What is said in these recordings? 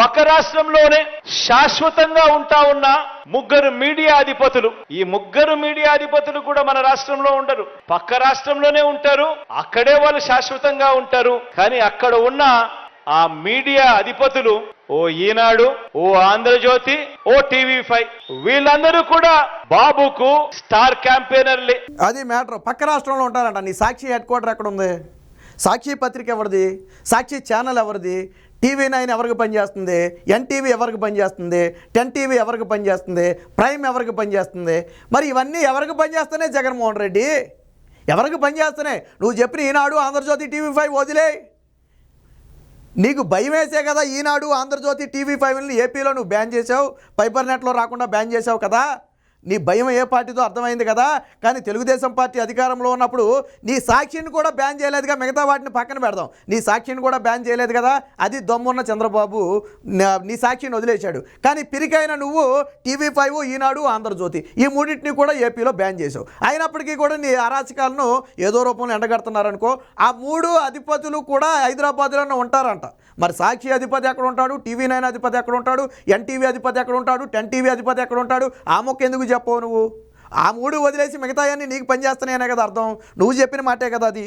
పక్క రాష్ట్రంలోనే శాశ్వతంగా ఉంటా ఉన్న ముగ్గురు మీడియా అధిపతులు. ఈ ముగ్గురు మీడియా అధిపతులు కూడా మన రాష్ట్రంలో ఉండరు. పక్క రాష్ట్రంలోనే ఉంటారు. అక్కడే వాళ్ళు శాశ్వతంగా ఉంటారు. కానీ అక్కడ ఉన్న ఆ మీడియా అధిపతులు ఓ ఈనాడు ఓ ఆంధ్రజ్యోతి ఓ టీవీ ఫైవ్ వీళ్ళందరూ కూడా బాబుకు స్టార్ క్యాంపెయినర్లే. అది మ్యాటర్. పక్క రాష్ట్రంలో ఉంటారంట. నీ సాక్షి హెడ్ క్వార్టర్ ఎక్కడ ఉంది? సాక్షి పత్రిక ఎవరిది? సాక్షి ఛానల్ ఎవరిది? టీవీ నైన్ ఎవరికి పనిచేస్తుంది? ఎన్టీవీ ఎవరికి పనిచేస్తుంది? టెన్ టీవీ ఎవరికి పనిచేస్తుంది? ప్రైమ్ ఎవరికి పనిచేస్తుంది? మరి ఇవన్నీ ఎవరికి పనిచేస్తున్నాయి జగన్మోహన్ రెడ్డి? ఎవరికి పనిచేస్తున్నాయి? నువ్వు చెప్పిన ఈనాడు ఆంధ్రజ్యోతి టీవీ ఫైవ్ వదిలే. నీకు భయం వేసే కదా ఈనాడు ఆంధ్రజ్యోతి టీవీ ఫైవ్ని ఏపీలో నువ్వు బ్యాన్ చేసావు పైపర్ నెట్లో రాకుండా బ్యాన్ చేసావు కదా? నీ భయం ఏ పార్టీతో అర్థమైంది కదా? కానీ తెలుగుదేశం పార్టీ అధికారంలో ఉన్నప్పుడు నీ సాక్షిని కూడా బ్యాన్ చేయలేదుగా మిగతా వాటిని పక్కన పెడదాం. నీ సాక్షిని కూడా బ్యాన్ చేయలేదు కదా? అది దమ్మున్న చంద్రబాబు నీ సాక్షిని వదిలేశాడు. కానీ పిరికైన నువ్వు టీవీ ఫైవ్ ఈనాడు ఆంధ్రజ్యోతి. ఈ మూడింటిని కూడా ఏపీలో బ్యాన్ చేసావు అయినప్పటికీ కూడా నీ అరాచకాలను ఏదో రూపంలో ఎండగడుతున్నారనుకో ఆ మూడు అధిపతులు కూడా హైదరాబాద్లోనే ఉంటారంట. మరి సాక్షి అధిపతి ఎక్కడ ఉంటాడు? టీవీ నైన్ అధిపతి ఎక్కడ ఉంటాడు? ఎన్టీవీ అధిపతి ఎక్కడ ఉంటాడు? టెన్ టీవీ అధిపతి ఎక్కడ ఉంటాడు? ఆ మొక్క ఎందుకు చెప్పవు నువ్వు. ఆ మూడు వదిలేసి మిగతాయన్నీ నీకు పనిచేస్తున్నాయనే కదా అర్థం. నువ్వు చెప్పిన మాటే కదా అది.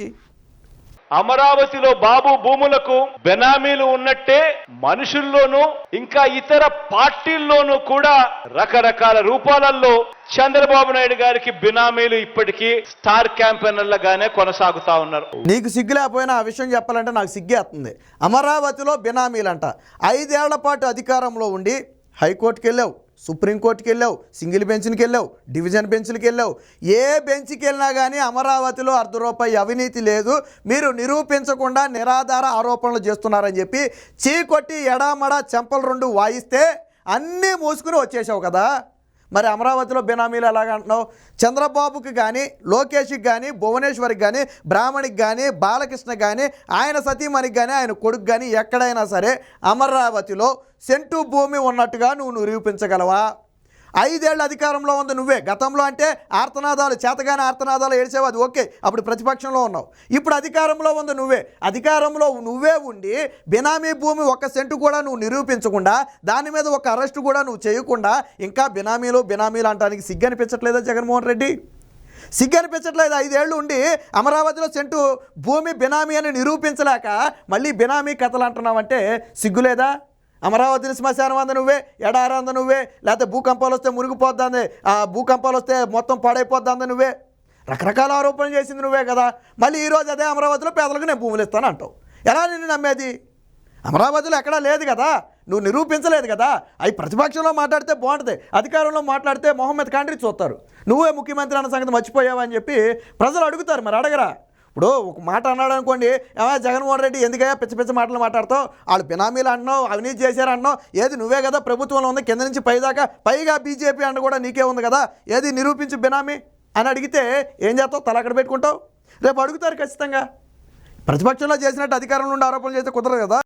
అమరావతిలో బాబు భూములకు బెనామీలు ఉన్నట్టే మనుషుల్లోనూ ఇంకా ఇతర పార్టీల్లోనూ కూడా రకరకాల రూపాలలో చంద్రబాబు నాయుడు గారికి బినామీలు ఇప్పటికీ స్టార్ క్యాంపెయినర్లుగానే కొనసాగుతా ఉన్నారు. నీకు సిగ్గు లేకపోయినా ఆ విషయం చెప్పాలంటే నాకు సిగ్గేస్తుంది అమరావతిలో బినామీలంట. ఐదేళ్ళ పాటు అధికారంలో ఉండి హైకోర్టుకి వెళ్ళావు సుప్రీంకోర్టుకి వెళ్ళావు సింగిల్ బెంచ్కి వెళ్ళావు డివిజన్ బెంచ్కి వెళ్ళావు. ఏ బెంచ్కి వెళ్ళినా కానీ అమరావతిలో అర్ధ రూపాయి అవినీతి లేదు. మీరు నిరూపించకుండా నిరాధార ఆరోపణలు చేస్తున్నారని చెప్పి చీకొట్టి ఎడామడా చెంపలు రెండు వాయిస్తే అన్నీ మూసుకుని వచ్చేసావు కదా. మరి అమరావతిలో బినామీలు ఎలాగా అంటున్నావు? చంద్రబాబుకి కానీ లోకేష్కి కానీ భువనేశ్వర్కి కానీ బ్రాహ్మణికి కానీ బాలకృష్ణ కానీ ఆయన సతీమణికి కానీ ఆయన కొడుకు కానీ ఎక్కడైనా సరే అమరావతిలో సెంటు భూమి ఉన్నట్టుగా నువ్వు నిరూపించగలవా? ఐదేళ్ళు అధికారంలో ఉంది నువ్వే. గతంలో అంటే ఆర్తనాదాలు చేతగానే ఆర్తనాదాలు ఏడ్చేవు? అది ఓకే. అప్పుడు ప్రతిపక్షంలో ఉన్నావు. ఇప్పుడు అధికారంలో ఉంది నువ్వే. అధికారంలో నువ్వే ఉండి బినామీ భూమి ఒక్క సెంటు కూడా నువ్వు నిరూపించకుండా దాని మీద ఒక అరెస్టు కూడా నువ్వు చేయకుండా ఇంకా బినామీలు బినామీలు అంటానికి సిగ్గు అనిపించట్లేదా జగన్మోహన్ రెడ్డి? సిగ్గు అనిపించట్లేదు. ఐదేళ్ళు ఉండి అమరావతిలో సెంటు భూమి బినామీ అని నిరూపించలేక మళ్ళీ బినామీ కథలు అంటున్నావంటే సిగ్గులేదా? అమరావతిని శ్మశానం అంద నువ్వే ఎడారి అంద నువ్వే లేకపోతే భూకంపాలు వస్తే మునిగిపోద్దాంది ఆ భూకంపాలు వస్తే మొత్తం పాడైపోద్దాంది నువ్వే. రకరకాల ఆరోపణలు చేసింది నువ్వే కదా. మళ్ళీ ఈరోజు అదే అమరావతిలో పేదలకు నేను భూములు ఇస్తాను అంటావు. ఎలా నిన్ను నమ్మేది? అమరావతిలో ఎక్కడా లేదు కదా. నువ్వు నిరూపించలేదు కదా. అవి ప్రతిపక్షంలో మాట్లాడితే బాగుంటుంది. అధికారంలో మాట్లాడితే మొహమ్మద్ ఖాండ్రీ చూస్తారు. నువ్వే ముఖ్యమంత్రి అన్న సంగతి మర్చిపోయావని చెప్పి ప్రజలు అడుగుతారు మరి అడగరా. ఇప్పుడు ఒక మాట అన్నాడు అనుకోండి ఏమా జగన్మోహన్ రెడ్డి ఎందుకయ్యా పిచ్చ పిచ్చ మాటలు మాట్లాడతావు? వాళ్ళు బినామీలు అంటున్నావు అవినీతి చేశారు అంటున్నావు ఏది నువ్వే కదా ప్రభుత్వంలో ఉంది కింద నుంచి పైదాకా పైగా బీజేపీ అన్న కూడా నీకే ఉంది కదా ఏది నిరూపించు బినామీ? అని అడిగితే ఏం చేస్తావు? తల అక్కడ పెట్టుకుంటావు? రేపు అడుగుతారు ఖచ్చితంగా. ప్రతిపక్షంలో చేసినట్టు అధికారంలో ఉండి ఆరోపణలు చేస్తే కుదరదు కదా.